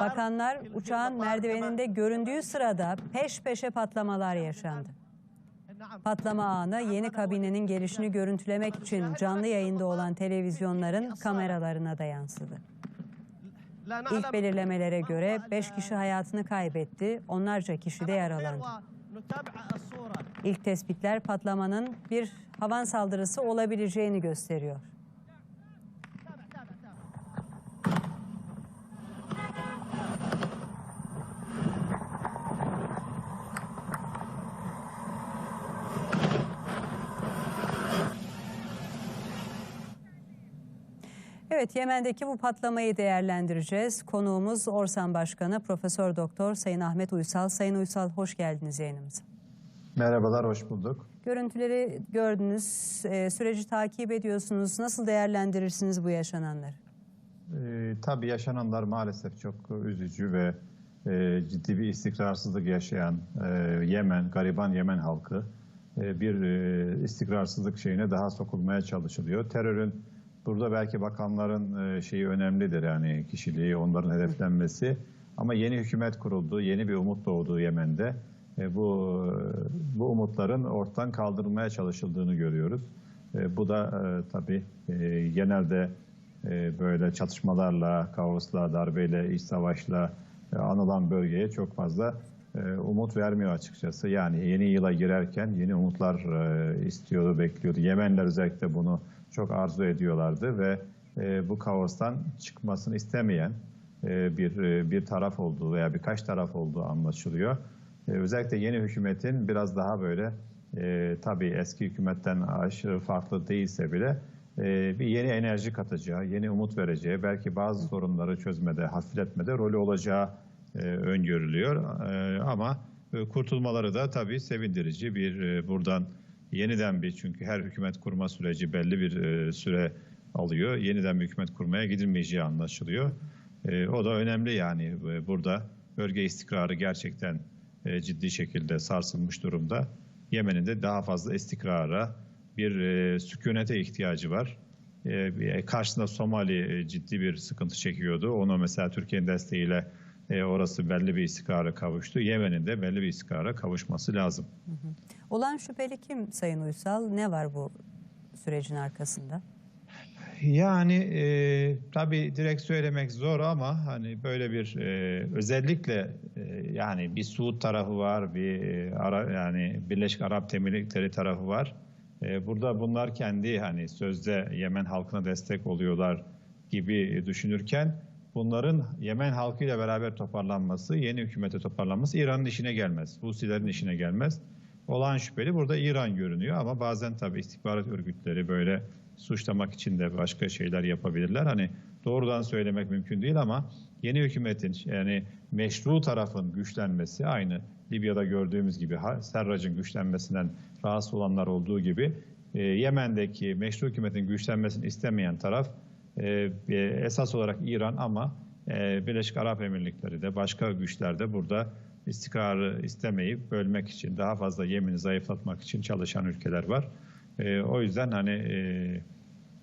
Bakanlar uçağın merdiveninde göründüğü sırada peş peşe patlamalar yaşandı. Patlama anı yeni kabinenin gelişini görüntülemek için canlı yayında olan televizyonların kameralarına da yansıdı. İlk belirlemelere göre 5 kişi hayatını kaybetti, onlarca kişi de yaralandı. İlk tespitler patlamanın bir havan saldırısı olabileceğini gösteriyor. Evet, Yemen'deki bu patlamayı değerlendireceğiz. Konuğumuz Orsan Başkanı Profesör Doktor Sayın Ahmet Uysal. Sayın Uysal hoş geldiniz yayınımıza. Merhabalar, hoş bulduk. Görüntüleri gördünüz, e, süreci takip ediyorsunuz. Nasıl değerlendirirsiniz bu yaşananları? Ee, tabii yaşananlar maalesef çok üzücü ve e, ciddi bir istikrarsızlık yaşayan e, Yemen, gariban Yemen halkı e, bir e, istikrarsızlık şeyine daha sokulmaya çalışılıyor. Terörün burada belki bakanların e, şeyi önemlidir yani kişiliği, onların hedeflenmesi. Ama yeni hükümet kuruldu, yeni bir umut doğdu Yemen'de. E, bu bu umutların ortadan kaldırılmaya çalışıldığını görüyoruz. E, bu da e, tabii e, genelde e, böyle çatışmalarla, kaosla, darbeyle, iç savaşla e, anılan bölgeye çok fazla e, umut vermiyor açıkçası. Yani yeni yıla girerken yeni umutlar e, istiyordu, bekliyordu. Yemenler özellikle bunu çok arzu ediyorlardı ve e, bu kaostan çıkmasını istemeyen e, bir e, bir taraf olduğu veya birkaç taraf olduğu anlaşılıyor. Özellikle yeni hükümetin biraz daha böyle e, tabii eski hükümetten aşırı farklı değilse bile bir yeni enerji katacağı, yeni umut vereceği, belki bazı sorunları çözmede, hafifletmede rolü olacağı öngörülüyor. Ama kurtulmaları da tabii sevindirici bir e, buradan yeniden bir çünkü her hükümet kurma süreci belli bir e, süre alıyor. Yeniden bir hükümet kurmaya gidilmeyeceği anlaşılıyor. E, o da önemli yani E, burada bölge istikrarı gerçekten ciddi şekilde sarsılmış durumda. Yemen'in de daha fazla istikrara, bir e, sükunete ihtiyacı var. Karşısında Somali ciddi bir sıkıntı çekiyordu. Onu mesela Türkiye'nin desteğiyle orası belli bir istikrara kavuştu. Yemen'in de belli bir istikrara kavuşması lazım. Olan şüpheli kim Sayın Uysal? Ne var bu sürecin arkasında? Yani e, tabii direkt söylemek zor ama hani böyle bir e, özellikle e, yani bir Suud tarafı var, bir e, Ara, yani Birleşik Arap Emirlikleri tarafı var. E, burada bunlar kendi hani sözde Yemen halkına destek oluyorlar gibi düşünürken bunların Yemen halkıyla beraber toparlanması, yeni hükümete toparlanması İran'ın işine gelmez. Husilerin işine gelmez. Olan şüpheli burada İran görünüyor ama bazen tabii istihbarat örgütleri böyle suçlamak için de başka şeyler yapabilirler. Hani doğrudan söylemek mümkün değil ama yeni hükümetin yani meşru tarafın güçlenmesi aynı Libya'da gördüğümüz gibi Serrac'ın güçlenmesinden rahatsız olanlar olduğu gibi e, Yemen'deki meşru hükümetin güçlenmesini istemeyen taraf e, esas olarak İran ama e, Birleşik Arap Emirlikleri de başka güçler de burada istikrarı istemeyip bölmek için daha fazla Yemen'i zayıflatmak için çalışan ülkeler var. E, o yüzden hani e,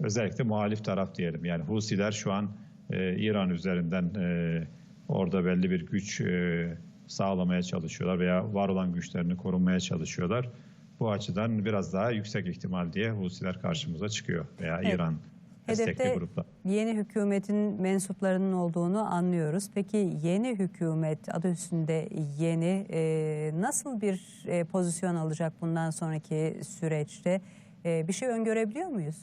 özellikle muhalif taraf diyelim. Yani Husiler şu an e, İran üzerinden e, orada belli bir güç e, sağlamaya çalışıyorlar veya var olan güçlerini korumaya çalışıyorlar. Bu açıdan biraz daha yüksek ihtimal diye Husiler karşımıza çıkıyor veya Evet. İran Hedefte yeni hükümetin mensuplarının olduğunu anlıyoruz. Peki yeni hükümet adı üstünde yeni e, nasıl bir e, pozisyon alacak bundan sonraki süreçte? E, bir şey öngörebiliyor muyuz?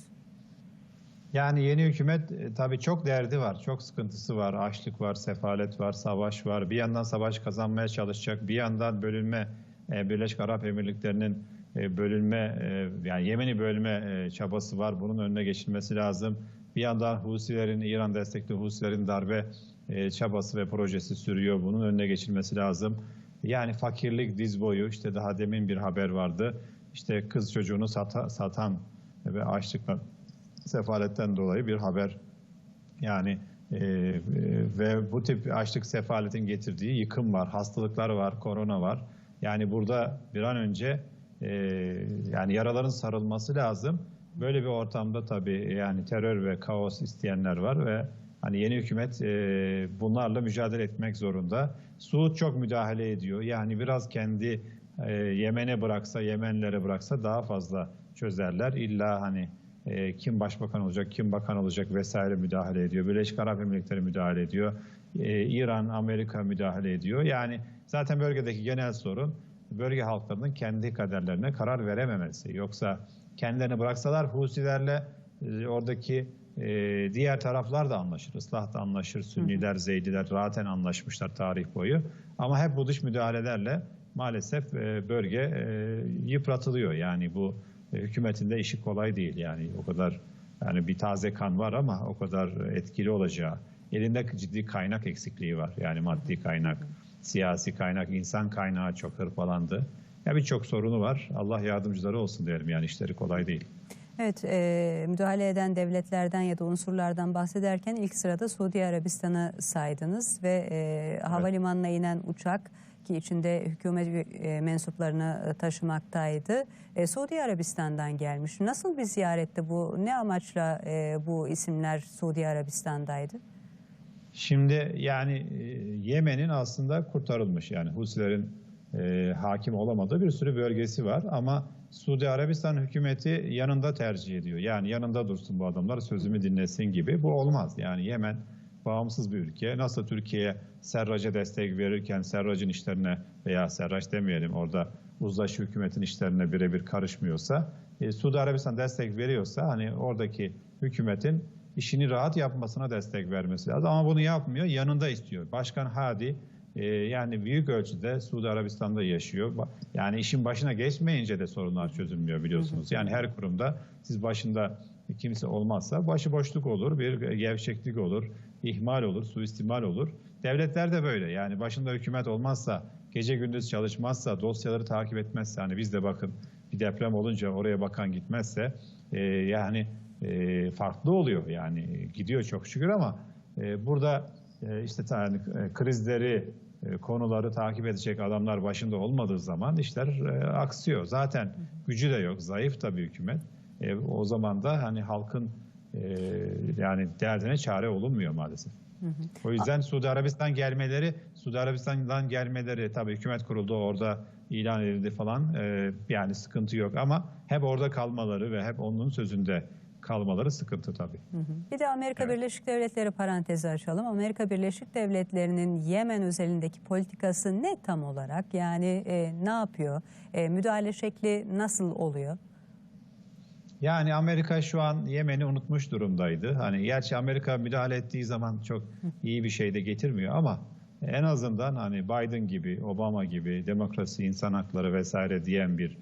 Yani yeni hükümet e, tabii çok derdi var, çok sıkıntısı var. Açlık var, sefalet var, savaş var. Bir yandan savaş kazanmaya çalışacak, bir yandan bölünme, e, Birleşik Arap Emirlikleri'nin bölünme, e, yani Yemen'i bölme e, çabası var. Bunun önüne geçilmesi lazım. Bir yandan Husilerin, İran destekli Husilerin darbe e, çabası ve projesi sürüyor. Bunun önüne geçilmesi lazım. Yani fakirlik diz boyu, işte daha demin bir haber vardı. İşte kız çocuğunu sata- satan ve açlıkla sefaletten dolayı bir haber. Yani e, e, ve bu tip açlık sefaletin getirdiği yıkım var, hastalıklar var, korona var. Yani burada bir an önce e, yani yaraların sarılması lazım. Böyle bir ortamda tabii yani terör ve kaos isteyenler var ve Hani yeni hükümet e, bunlarla mücadele etmek zorunda. Suud çok müdahale ediyor. Yani biraz kendi e, Yemen'e bıraksa, Yemenlere bıraksa daha fazla çözerler. İlla hani e, kim başbakan olacak, kim bakan olacak vesaire müdahale ediyor. Birleşik Arap Emirlikleri müdahale ediyor. E, İran, Amerika müdahale ediyor. Yani zaten bölgedeki genel sorun bölge halklarının kendi kaderlerine karar verememesi. Yoksa kendilerini bıraksalar Husilerle e, oradaki e, diğer taraflar da anlaşır. Islah da anlaşır. Sünniler, Zeydiler rahaten anlaşmışlar tarih boyu. Ama hep bu dış müdahalelerle maalesef e, bölge e, yıpratılıyor. Yani bu e, hükümetin de işi kolay değil. Yani o kadar yani bir taze kan var ama o kadar etkili olacağı. Elinde ciddi kaynak eksikliği var. Yani maddi kaynak, siyasi kaynak, insan kaynağı çok hırpalandı. Ya birçok sorunu var. Allah yardımcıları olsun diyelim. Yani işleri kolay değil. Evet, e, müdahale eden devletlerden ya da unsurlardan bahsederken ilk sırada Suudi Arabistan'ı saydınız ve e, havalimanına inen uçak ki içinde hükümet e, mensuplarını e, taşımaktaydı. E, Suudi Arabistan'dan gelmiş. Nasıl bir ziyaretti bu? Ne amaçla e, bu isimler Suudi Arabistan'daydı? Şimdi yani e, Yemen'in aslında kurtarılmış yani Husilerin e, hakim olamadığı bir sürü bölgesi var ama Suudi Arabistan hükümeti yanında tercih ediyor. Yani yanında dursun bu adamlar sözümü dinlesin gibi. Bu olmaz. Yani Yemen bağımsız bir ülke. Nasıl Türkiye Serrac'a destek verirken Serrac'ın işlerine veya Serraç demeyelim orada uzlaşı hükümetin işlerine birebir karışmıyorsa e, Suudi Arabistan destek veriyorsa hani oradaki hükümetin işini rahat yapmasına destek vermesi lazım. Ama bunu yapmıyor, yanında istiyor. Başkan Hadi e, yani büyük ölçüde Suudi Arabistan'da yaşıyor. Yani işin başına geçmeyince de sorunlar çözülmüyor biliyorsunuz. Yani her kurumda siz başında kimse olmazsa başıboşluk olur, bir gevşeklik olur, ihmal olur, suistimal olur. Devletler de böyle. Yani başında hükümet olmazsa, gece gündüz çalışmazsa, dosyaları takip etmezse, hani biz de bakın bir deprem olunca oraya bakan gitmezse, e, yani e, farklı oluyor. Yani gidiyor çok şükür ama e, burada e, işte yani, e, krizleri, e, konuları takip edecek adamlar başında olmadığı zaman işler e, aksıyor. Zaten gücü de yok, zayıf da bir hükümet. E, o zaman da hani halkın e, yani derdine çare olunmuyor maalesef. O yüzden Suudi Arabistan gelmeleri, Suudi Arabistan'dan gelmeleri tabii hükümet kuruldu orada ilan edildi falan e, yani sıkıntı yok ama hep orada kalmaları ve hep onun sözünde kalmaları sıkıntı tabii. Bir de Amerika Evet. Birleşik Devletleri parantezi açalım. Amerika Birleşik Devletleri'nin Yemen özelindeki politikası ne tam olarak? Yani e, ne yapıyor? E, müdahale şekli nasıl oluyor? Yani Amerika şu an Yemen'i unutmuş durumdaydı. Hani gerçi Amerika müdahale ettiği zaman çok iyi bir şey de getirmiyor ama en azından hani Biden gibi, Obama gibi demokrasi, insan hakları vesaire diyen bir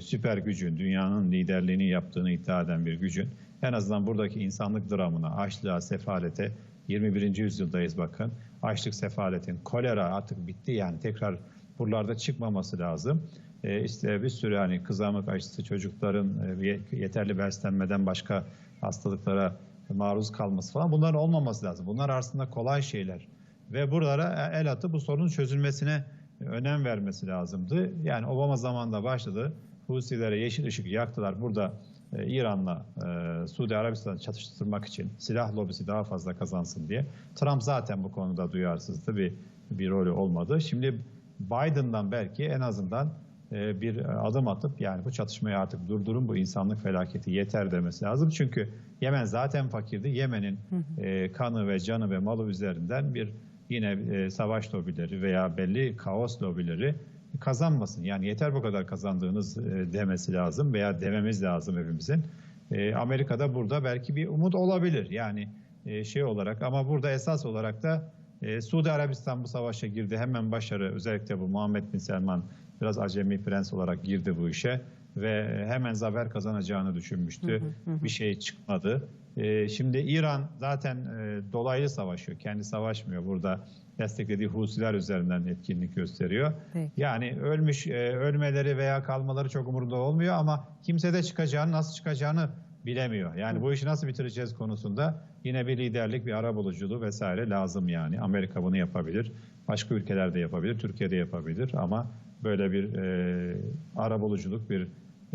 süper gücün, dünyanın liderliğini yaptığını iddia eden bir gücün en azından buradaki insanlık dramına, açlığa, sefalete 21. yüzyıldayız bakın. Açlık, sefaletin, kolera artık bitti yani tekrar buralarda çıkmaması lazım. E, işte bir sürü hani kızamık aşısı çocukların e, ye- yeterli beslenmeden başka hastalıklara maruz kalması falan bunların olmaması lazım. Bunlar aslında kolay şeyler. Ve buralara el atıp bu sorunun çözülmesine önem vermesi lazımdı. Yani Obama zamanında başladı. Husilere yeşil ışık yaktılar. Burada e, İran'la e, Suudi Arabistan'ı çatıştırmak için silah lobisi daha fazla kazansın diye. Trump zaten bu konuda duyarsızdı. Bir, bir rolü olmadı. Şimdi Biden'dan belki en azından e, bir adım atıp yani bu çatışmayı artık durdurun bu insanlık felaketi yeter demesi lazım. Çünkü Yemen zaten fakirdi. Yemen'in e, kanı ve canı ve malı üzerinden bir yine e, savaş lobileri veya belli kaos lobileri kazanmasın. Yani yeter bu kadar kazandığınız e, demesi lazım veya dememiz lazım hepimizin. E, Amerika'da burada belki bir umut olabilir. Yani e, şey olarak ama burada esas olarak da e, Suudi Arabistan bu savaşa girdi. Hemen başarı özellikle bu Muhammed Bin Selman biraz acemi prens olarak girdi bu işe ve hemen zafer kazanacağını düşünmüştü. Bir şey çıkmadı. E, şimdi İran zaten e, dolaylı savaşıyor. Kendi savaşmıyor. Burada desteklediği Husiler üzerinden etkinlik gösteriyor. Peki. Yani ölmüş e, ölmeleri veya kalmaları çok umurunda olmuyor ama kimse de çıkacağını nasıl çıkacağını bilemiyor. Yani bu işi nasıl bitireceğiz konusunda yine bir liderlik, bir ara buluculuğu vesaire lazım yani. Amerika bunu yapabilir. Başka ülkeler de yapabilir, Türkiye de yapabilir ama böyle bir e, ara buluculuk, bir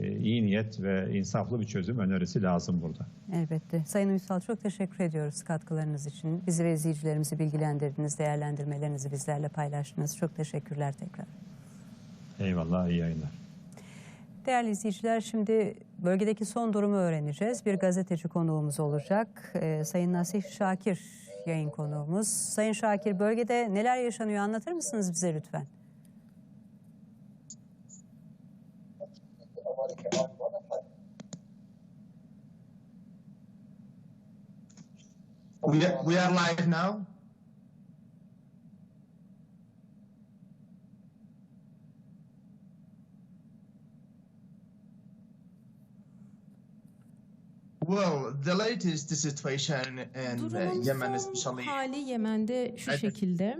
iyi niyet ve insaflı bir çözüm önerisi lazım burada. Elbette. Sayın Uysal çok teşekkür ediyoruz katkılarınız için. Bizi ve izleyicilerimizi bilgilendirdiniz, değerlendirmelerinizi bizlerle paylaştınız. Çok teşekkürler tekrar. Eyvallah, iyi yayınlar. Değerli izleyiciler şimdi bölgedeki son durumu öğreneceğiz. Bir gazeteci konuğumuz olacak. Ee, Sayın Nasih Şakir yayın konuğumuz. Sayın Şakir bölgede neler yaşanıyor anlatır mısınız bize lütfen? We are, we are live now. Well, the latest situation in uh, Durumun Yemen, son especially hali Yemen'de şu şekilde.